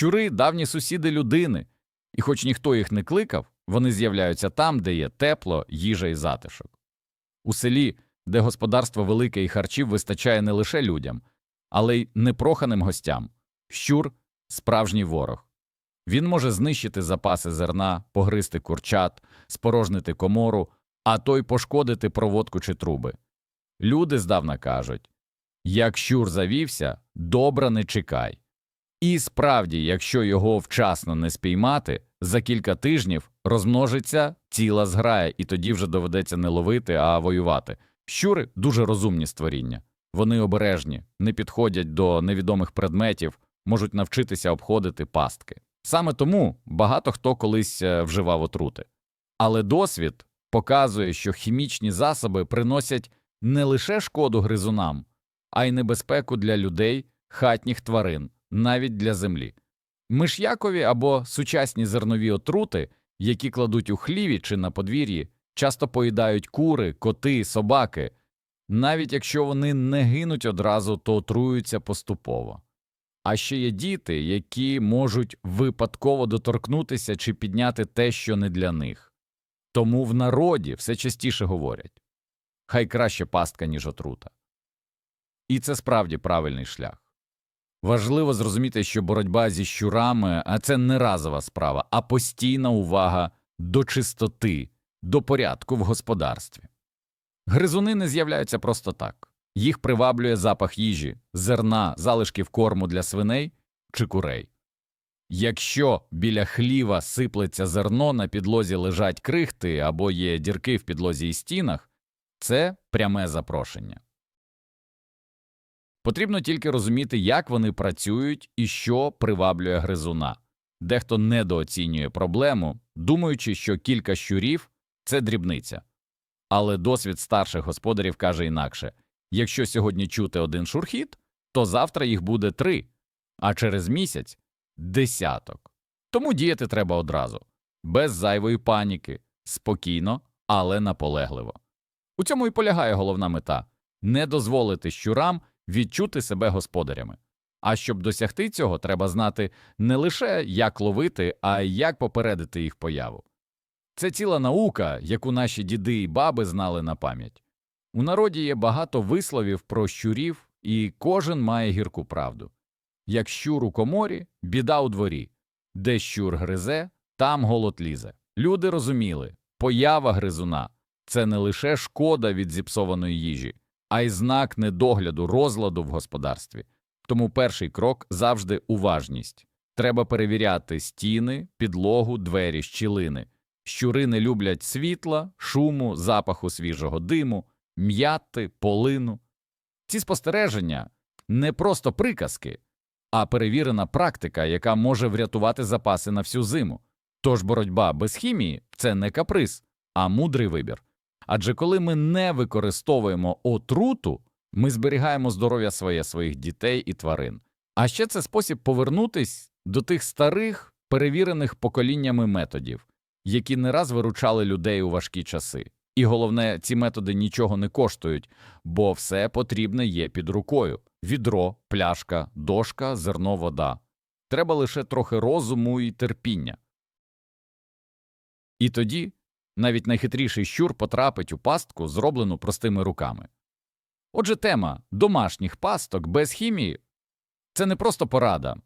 Щури давні сусіди людини, і хоч ніхто їх не кликав, вони з'являються там, де є тепло, їжа і затишок. У селі, де господарство велике і харчів вистачає не лише людям, але й непроханим гостям. Щур справжній ворог. Він може знищити запаси зерна, погризти курчат, спорожнити комору, а то й пошкодити проводку чи труби. Люди здавна кажуть як щур завівся, добра не чекай. І справді, якщо його вчасно не спіймати, за кілька тижнів розмножиться ціла зграя, і тоді вже доведеться не ловити, а воювати. Щури дуже розумні створіння. Вони обережні, не підходять до невідомих предметів, можуть навчитися обходити пастки. Саме тому багато хто колись е, вживав отрути. Але досвід показує, що хімічні засоби приносять не лише шкоду гризунам, а й небезпеку для людей, хатніх тварин, навіть для землі. Миш'якові або сучасні зернові отрути, які кладуть у хліві чи на подвір'ї, часто поїдають кури, коти, собаки. Навіть якщо вони не гинуть одразу, то отруються поступово. А ще є діти, які можуть випадково доторкнутися чи підняти те, що не для них. Тому в народі все частіше говорять хай краще пастка, ніж отрута. І це справді правильний шлях. Важливо зрозуміти, що боротьба зі щурами а це не разова справа, а постійна увага до чистоти, до порядку в господарстві. Гризуни не з'являються просто так їх приваблює запах їжі, зерна, залишків корму для свиней чи курей. Якщо біля хліва сиплеться зерно, на підлозі лежать крихти або є дірки в підлозі і стінах, це пряме запрошення. Потрібно тільки розуміти, як вони працюють і що приваблює гризуна. Дехто недооцінює проблему, думаючи, що кілька щурів це дрібниця. Але досвід старших господарів каже інакше якщо сьогодні чути один шурхіт, то завтра їх буде три, а через місяць десяток. Тому діяти треба одразу, без зайвої паніки, спокійно, але наполегливо. У цьому і полягає головна мета не дозволити щурам відчути себе господарями. А щоб досягти цього, треба знати не лише як ловити, а й як попередити їх появу. Це ціла наука, яку наші діди і баби знали на пам'ять. У народі є багато висловів про щурів, і кожен має гірку правду. Як щур у коморі, біда у дворі, де щур гризе, там голод лізе. Люди розуміли, поява гризуна це не лише шкода від зіпсованої їжі, а й знак недогляду, розладу в господарстві. Тому перший крок завжди уважність. Треба перевіряти стіни, підлогу, двері, щілини. Щури не люблять світла, шуму, запаху свіжого диму, м'яти, полину. Ці спостереження не просто приказки, а перевірена практика, яка може врятувати запаси на всю зиму. Тож боротьба без хімії це не каприз, а мудрий вибір. Адже коли ми не використовуємо отруту, ми зберігаємо здоров'я своє, своїх дітей і тварин. А ще це спосіб повернутись до тих старих, перевірених поколіннями методів, які не раз виручали людей у важкі часи. І головне, ці методи нічого не коштують, бо все потрібне є під рукою відро, пляшка, дошка, зерно, вода. Треба лише трохи розуму і терпіння. І тоді навіть найхитріший щур потрапить у пастку, зроблену простими руками. Отже, тема домашніх пасток без хімії це не просто порада,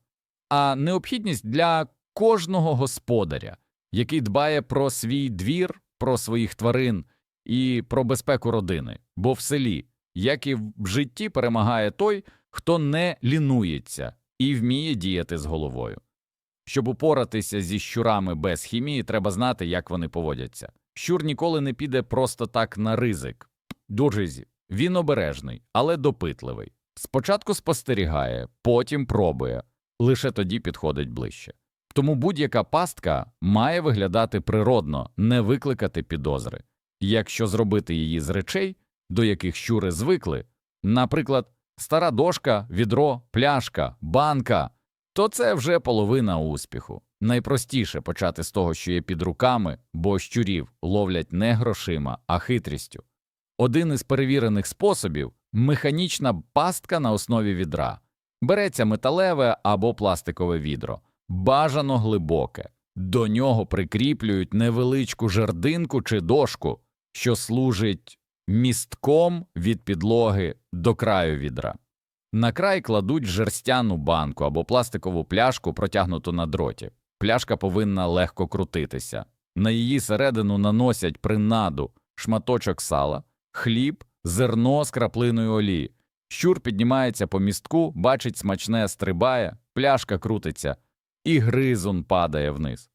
а необхідність для кожного господаря, який дбає про свій двір, про своїх тварин і про безпеку родини, бо в селі, як і в житті, перемагає той, хто не лінується і вміє діяти з головою. Щоб упоратися зі щурами без хімії, треба знати, як вони поводяться. Щур ніколи не піде просто так на ризик. Друзі, він обережний, але допитливий. Спочатку спостерігає, потім пробує, лише тоді підходить ближче. Тому будь-яка пастка має виглядати природно, не викликати підозри. Якщо зробити її з речей, до яких щури звикли, наприклад, стара дошка, відро, пляшка, банка, то це вже половина успіху. Найпростіше почати з того, що є під руками, бо щурів ловлять не грошима, а хитрістю. Один із перевірених способів механічна пастка на основі відра. Береться металеве або пластикове відро, бажано глибоке. До нього прикріплюють невеличку жердинку чи дошку, що служить містком від підлоги до краю відра. На край кладуть жерстяну банку або пластикову пляшку, протягнуту на дроті. Пляшка повинна легко крутитися. На її середину наносять принаду, шматочок сала, хліб, зерно з краплиною олії. Щур піднімається по містку, бачить смачне, стрибає, пляшка крутиться, і гризун падає вниз.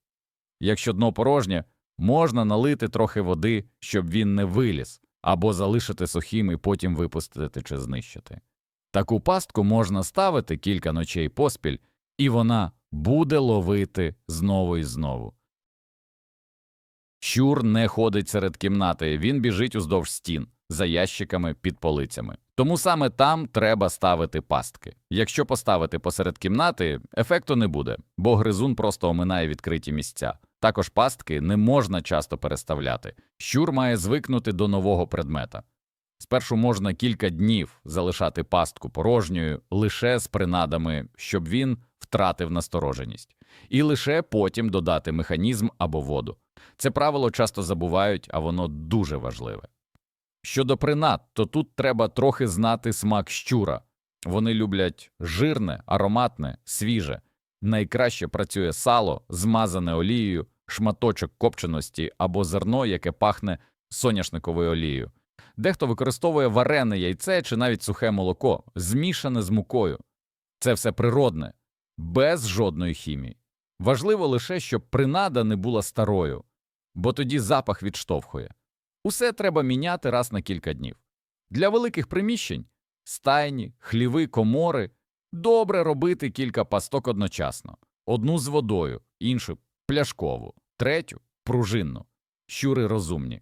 Якщо дно порожнє, можна налити трохи води, щоб він не виліз, або залишити сухим і потім випустити чи знищити. Таку пастку можна ставити кілька ночей поспіль, і вона буде ловити знову і знову. Щур не ходить серед кімнати, він біжить уздовж стін, за ящиками під полицями. Тому саме там треба ставити пастки. Якщо поставити посеред кімнати, ефекту не буде, бо гризун просто оминає відкриті місця. Також пастки не можна часто переставляти. Щур має звикнути до нового предмета. Спершу можна кілька днів залишати пастку порожньою лише з принадами, щоб він втратив настороженість, і лише потім додати механізм або воду. Це правило часто забувають, а воно дуже важливе. Щодо принад, то тут треба трохи знати смак щура. Вони люблять жирне, ароматне, свіже. Найкраще працює сало, змазане олією, шматочок копченості або зерно, яке пахне соняшниковою олією. Дехто використовує варене яйце чи навіть сухе молоко, змішане з мукою. Це все природне, без жодної хімії. Важливо лише, щоб принада не була старою, бо тоді запах відштовхує. Усе треба міняти раз на кілька днів. Для великих приміщень стайні, хліви, комори добре робити кілька пасток одночасно: одну з водою, іншу пляшкову, третю пружинну. Щури розумні.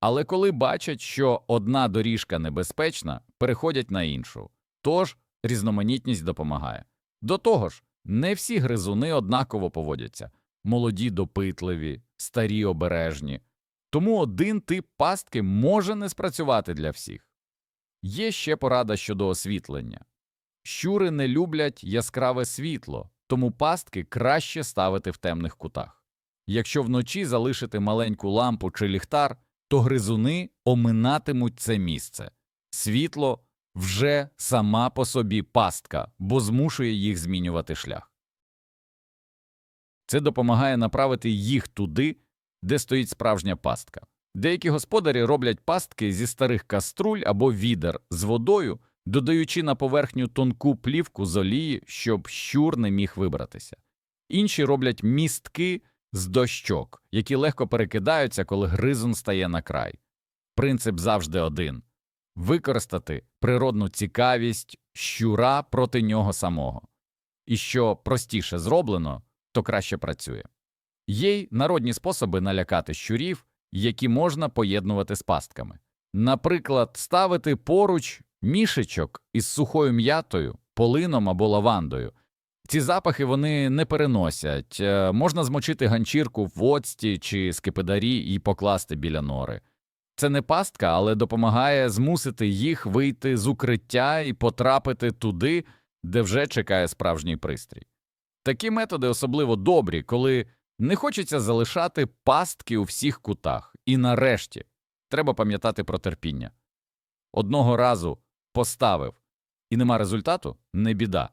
Але коли бачать, що одна доріжка небезпечна, переходять на іншу. Тож різноманітність допомагає. До того ж, не всі гризуни однаково поводяться молоді допитливі, старі обережні. Тому один тип пастки може не спрацювати для всіх. Є ще порада щодо освітлення. Щури не люблять яскраве світло, тому пастки краще ставити в темних кутах. Якщо вночі залишити маленьку лампу чи ліхтар, то гризуни оминатимуть це місце. Світло вже сама по собі пастка, бо змушує їх змінювати шлях. Це допомагає направити їх туди, де стоїть справжня пастка. Деякі господарі роблять пастки зі старих каструль або відер з водою, додаючи на поверхню тонку плівку з олії, щоб щур не міг вибратися. Інші роблять містки з дощок, які легко перекидаються, коли гризун стає на край. Принцип завжди один використати природну цікавість щура проти нього самого. І що простіше зроблено, то краще працює. Є й народні способи налякати щурів, які можна поєднувати з пастками. Наприклад, ставити поруч мішечок із сухою м'ятою, полином або лавандою. Ці запахи вони не переносять. Е, Можна змочити ганчірку в оцті чи скипидарі і покласти біля нори. Це не пастка, але допомагає змусити їх вийти з укриття і потрапити туди, де вже чекає справжній пристрій. Такі методи особливо добрі, коли не хочеться залишати пастки у всіх кутах. І нарешті треба пам'ятати про терпіння. Одного разу поставив, і нема результату не біда.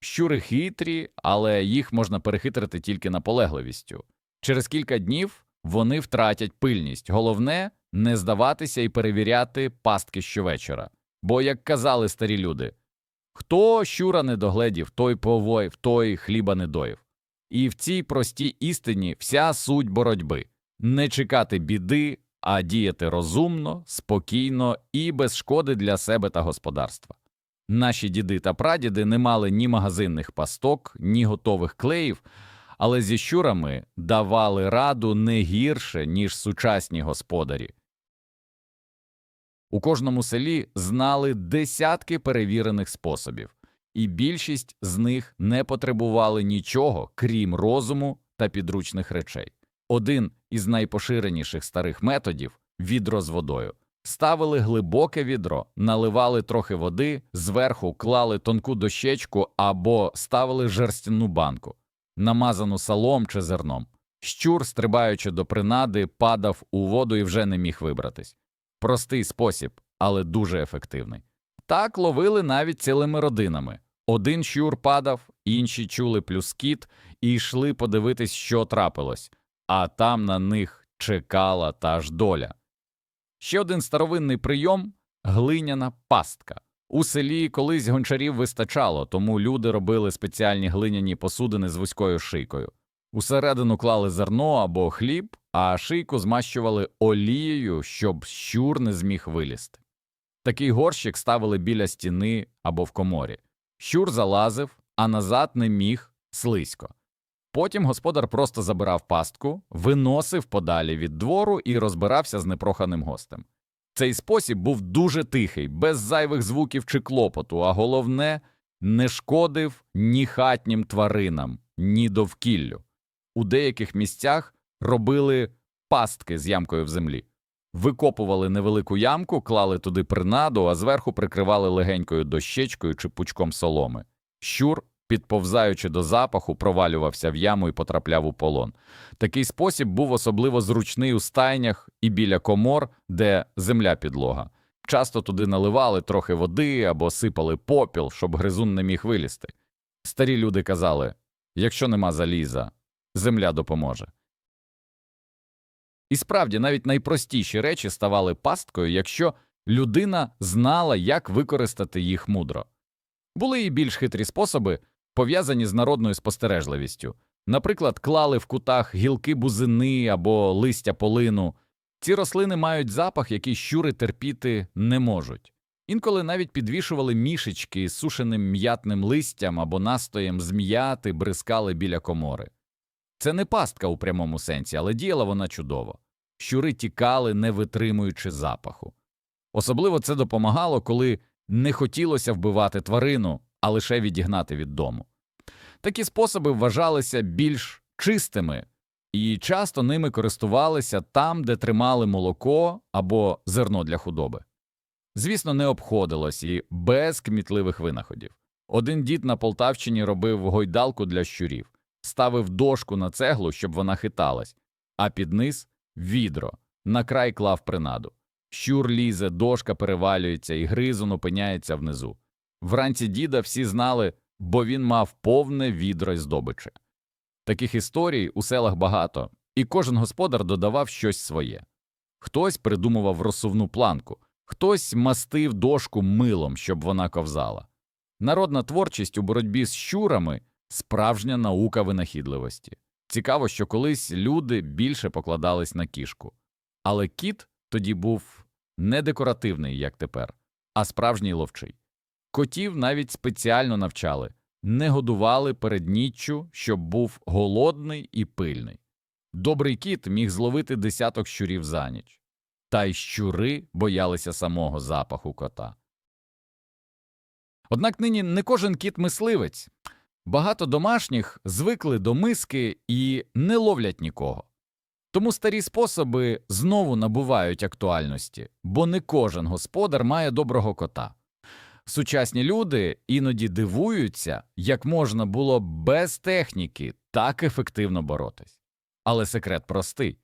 Щури хитрі, але їх можна перехитрити тільки наполегливістю. Через кілька днів вони втратять пильність. Головне не здаватися і перевіряти пастки щовечора. Бо, як казали старі люди, хто щура не догледів, той повоїв, той хліба не доїв. І в цій простій істині вся суть боротьби не чекати біди, а діяти розумно, спокійно і без шкоди для себе та господарства. Наші діди та прадіди не мали ні магазинних пасток, ні готових клеїв, але зі щурами давали раду не гірше, ніж сучасні господарі. У кожному селі знали десятки перевірених способів, і більшість з них не потребували нічого, крім розуму та підручних речей. Один із найпоширеніших старих методів відро з водою. Ставили глибоке відро, наливали трохи води, зверху клали тонку дощечку або ставили жерстяну банку. намазану салом чи зерном. Щур, стрибаючи до принади, падав у воду і вже не міг вибратись. Простий спосіб, але дуже ефективний. Так ловили навіть цілими родинами. Один щур падав, інші чули плюскіт і йшли подивитись, що трапилось, а там на них чекала та ж доля. Ще один старовинний прийом глиняна пастка. У селі колись гончарів вистачало, тому люди робили спеціальні глиняні посудини з вузькою шийкою. Усередину клали зерно або хліб, а шийку змащували олією, щоб щур не зміг вилізти. Такий горщик ставили біля стіни або в коморі. Щур залазив, а назад не міг слизько. Потім господар просто забирав пастку, виносив подалі від двору і розбирався з непроханим гостем. Цей спосіб був дуже тихий, без зайвих звуків чи клопоту, а головне, не шкодив ні хатнім тваринам, ні довкіллю. У деяких місцях робили пастки з ямкою в землі. Викопували невелику ямку, клали туди принаду, а зверху прикривали легенькою дощечкою чи пучком соломи. Щур, підповзаючи до запаху, провалювався в яму і потрапляв у полон. Такий спосіб був особливо зручний у стайнях і біля комор, де земля підлога. Часто туди наливали трохи води або сипали попіл, щоб гризун не міг вилізти. Старі люди казали якщо нема заліза, земля допоможе. І справді навіть найпростіші речі ставали пасткою, якщо людина знала, як використати їх мудро. Були і більш хитрі способи, пов'язані з народною спостережливістю. Наприклад, клали в кутах гілки бузини або листя полину. Ці рослини мають запах, який щури терпіти не можуть. Інколи навіть підвішували мішечки з сушеним м'ятним листям або настоєм з м'яти бризкали біля комори. Це не пастка у прямому сенсі, але діяла вона чудово. Щури тікали, не витримуючи запаху. Особливо це допомагало, коли не хотілося вбивати тварину, а лише відігнати від дому. Такі способи вважалися більш чистими, і часто ними користувалися там, де тримали молоко або зерно для худоби. Звісно, не обходилось і без кмітливих винаходів. Один дід на Полтавщині робив гойдалку для щурів, ставив дошку на цеглу, щоб вона хиталась, а під низ відро, на край клав принаду. Щур лізе, дошка перевалюється, і гризун опиняється внизу. Вранці діда всі знали, бо він мав повне відро й здобичі. Таких історій у селах багато, і кожен господар додавав щось своє. Хтось придумував розсувну планку, хтось мастив дошку милом, щоб вона ковзала. Народна творчість у боротьбі з щурами справжня наука винахідливості. Цікаво, що колись люди більше покладались на кішку. Але кіт тоді був не декоративний, як тепер, а справжній ловчий. Котів навіть спеціально навчали, не годували перед ніччю, щоб був голодний і пильний. Добрий кіт міг зловити десяток щурів за ніч, та й щури боялися самого запаху кота. Однак нині не кожен кіт мисливець. Багато домашніх звикли до миски і не ловлять нікого. Тому старі способи знову набувають актуальності, бо не кожен господар має доброго кота. Сучасні люди іноді дивуються, як можна було без техніки так ефективно боротись. Але секрет простий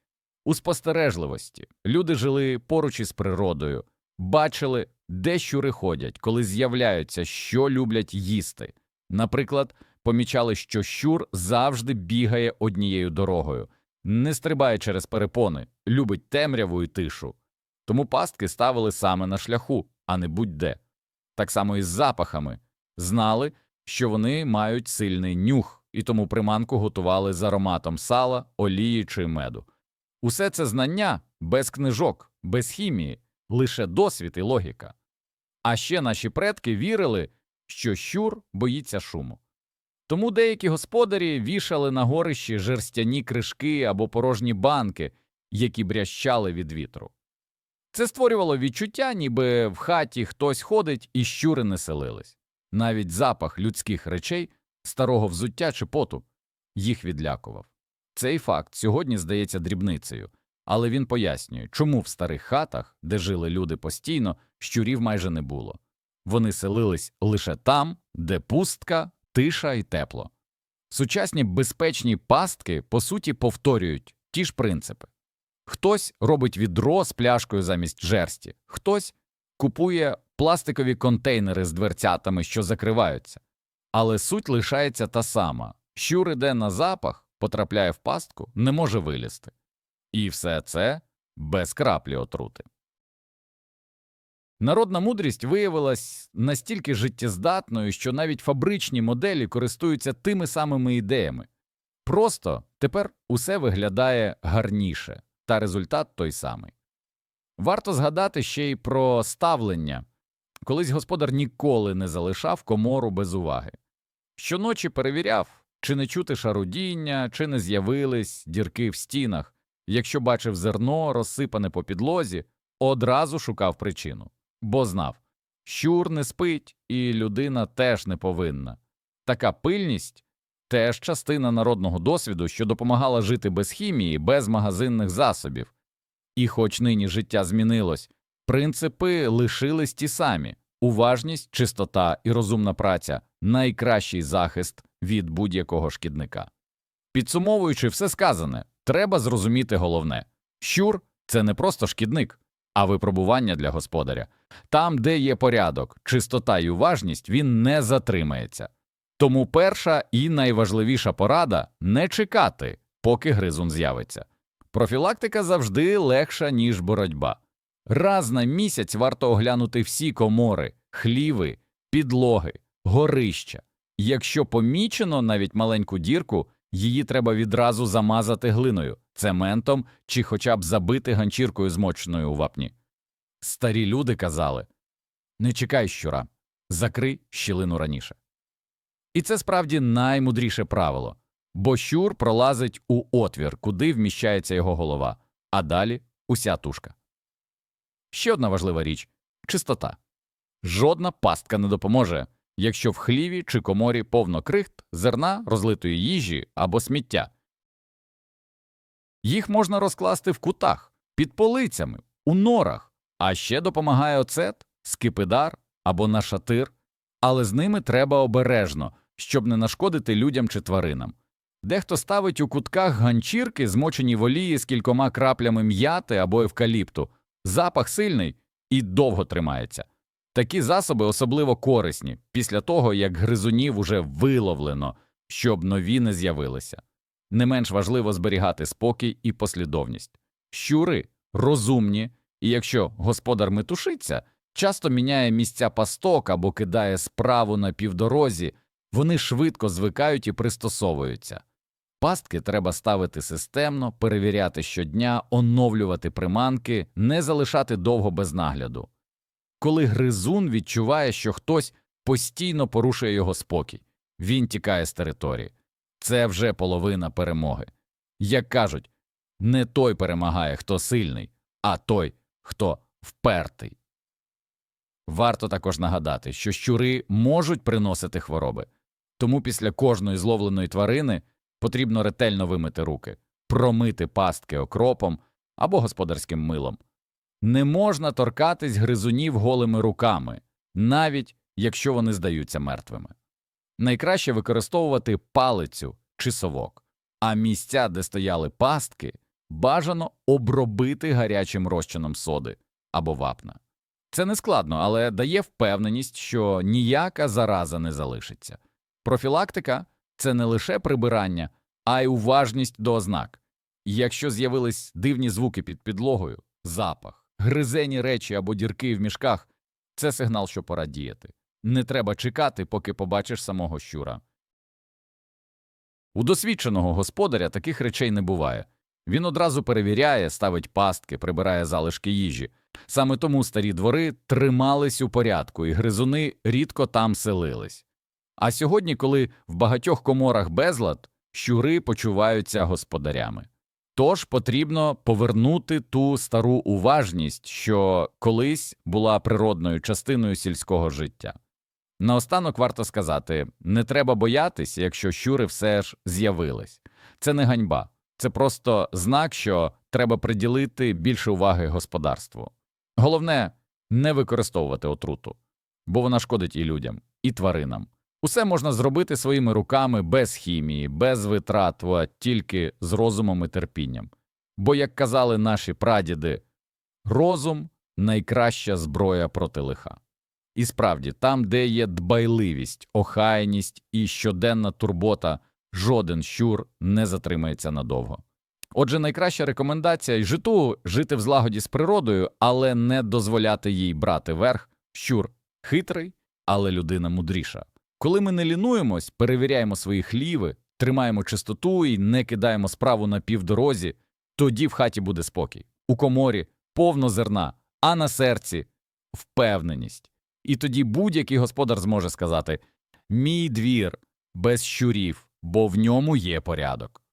у спостережливості люди жили поруч із природою, бачили, де щури ходять, коли з'являються, що люблять їсти. Наприклад, помічали, що щур завжди бігає однією дорогою, не стрибає через перепони, любить темряву і тишу. Тому пастки ставили саме на шляху, а не будь-де. Так само і з запахами знали, що вони мають сильний нюх, і тому приманку готували з ароматом сала, олії чи меду. Усе це знання без книжок, без хімії, лише досвід і логіка. А ще наші предки вірили, що щур боїться шуму. Тому деякі господарі вішали на горищі жерстяні кришки або порожні банки, які брящали від вітру. Це створювало відчуття, ніби в хаті хтось ходить і щури не селились. Навіть запах людських речей, старого взуття чи поту їх відлякував. Цей факт сьогодні здається дрібницею, але він пояснює, чому в старих хатах, де жили люди постійно, щурів майже не було. Вони селились лише там, де пустка, тиша і тепло. Сучасні безпечні пастки, по суті, повторюють ті ж принципи. Хтось робить відро з пляшкою замість жерсті, хтось купує пластикові контейнери з дверцятами, що закриваються. Але суть лишається та сама щур іде на запах, потрапляє в пастку, не може вилізти. І все це без краплі отрути. Народна мудрість виявилась настільки життєздатною, що навіть фабричні моделі користуються тими самими ідеями. Просто тепер усе виглядає гарніше, та результат той самий. Варто згадати ще й про ставлення. Колись господар ніколи не залишав комору без уваги. Щоночі перевіряв, чи не чути шарудіння, чи не з'явились дірки в стінах. Якщо бачив зерно, розсипане по підлозі, одразу шукав причину, бо знав, щур не спить, і людина теж не повинна. Така пильність теж частина народного досвіду, що допомагала жити без хімії, без магазинних засобів. І хоч нині життя змінилось, принципи лишились ті самі уважність, чистота і розумна праця найкращий захист від будь-якого шкідника. Підсумовуючи все сказане, треба зрозуміти головне щур це не просто шкідник, а випробування для господаря. Там, де є порядок, чистота і уважність, він не затримається. Тому перша і найважливіша порада не чекати, поки гризун з'явиться. Профілактика завжди легша, ніж боротьба. Раз на місяць варто оглянути всі комори, хліви, підлоги, горища. Якщо помічено навіть маленьку дірку, її треба відразу замазати глиною, цементом чи хоча б забити ганчіркою змоченою у вапні. Старі люди казали не чекай щура, закрий щілину раніше. І це справді наймудріше правило, бо щур пролазить у отвір, куди вміщається його голова, а далі уся тушка. Ще одна важлива річ чистота. Жодна пастка не допоможе, якщо в хліві чи коморі повно крихт, зерна, розлитої їжі або сміття. Їх можна розкласти в кутах, під полицями, у норах, а ще допомагає оцет, скипидар або нашатир, але з ними треба обережно, щоб не нашкодити людям чи тваринам. Дехто ставить у кутках ганчірки, змочені в олії з кількома краплями м'яти або евкаліпту, запах сильний і довго тримається. Такі засоби особливо корисні після того, як гризунів уже виловлено, щоб нові не з'явилися. Не менш важливо зберігати спокій і послідовність. Щури розумні, і якщо господар метушиться, часто міняє місця пасток або кидає справу на півдорозі, вони швидко звикають і пристосовуються. Пастки треба ставити системно, перевіряти щодня, оновлювати приманки, не залишати довго без нагляду. Коли гризун відчуває, що хтось постійно порушує його спокій, він тікає з території. Це вже половина перемоги. Як кажуть, не той перемагає, хто сильний, а той, хто впертий. Варто також нагадати, що щури можуть приносити хвороби, тому після кожної зловленої тварини потрібно ретельно вимити руки, промити пастки окропом або господарським милом. Не можна торкатись гризунів голими руками, навіть якщо вони здаються мертвими. Найкраще використовувати палицю чи совок, а місця, де стояли пастки, бажано обробити гарячим розчином соди або вапна. Це не складно, але дає впевненість, що ніяка зараза не залишиться. Профілактика це не лише прибирання, а й уважність до ознак. Якщо з'явились дивні звуки під підлогою, запах, гризені речі або дірки в мішках, це сигнал, що пора діяти. Не треба чекати, поки побачиш самого щура. У досвідченого господаря таких речей не буває. Він одразу перевіряє, ставить пастки, прибирає залишки їжі. Саме тому старі двори тримались у порядку, і гризуни рідко там селились. А сьогодні, коли в багатьох коморах безлад, щури почуваються господарями. Тож потрібно повернути ту стару уважність, що колись була природною частиною сільського життя. Наостанок варто сказати не треба боятися, якщо щури все ж з'явились. Це не ганьба, це просто знак, що треба приділити більше уваги господарству. Головне не використовувати отруту, бо вона шкодить і людям, і тваринам. Усе можна зробити своїми руками без хімії, без витрат, а тільки з розумом і терпінням. Бо, як казали наші прадіди, розум найкраща зброя проти лиха. І справді, там, де є дбайливість, охайність і щоденна турбота, жоден щур не затримається надовго. Отже, найкраща рекомендація житу жити в злагоді з природою, але не дозволяти їй брати верх. Щур хитрий, але людина мудріша. Коли ми не лінуємось, перевіряємо свої хліви, тримаємо чистоту і не кидаємо справу на півдорозі, тоді в хаті буде спокій. У коморі повно зерна, а на серці впевненість. І тоді будь-який господар зможе сказати: Мій двір без щурів, бо в ньому є порядок.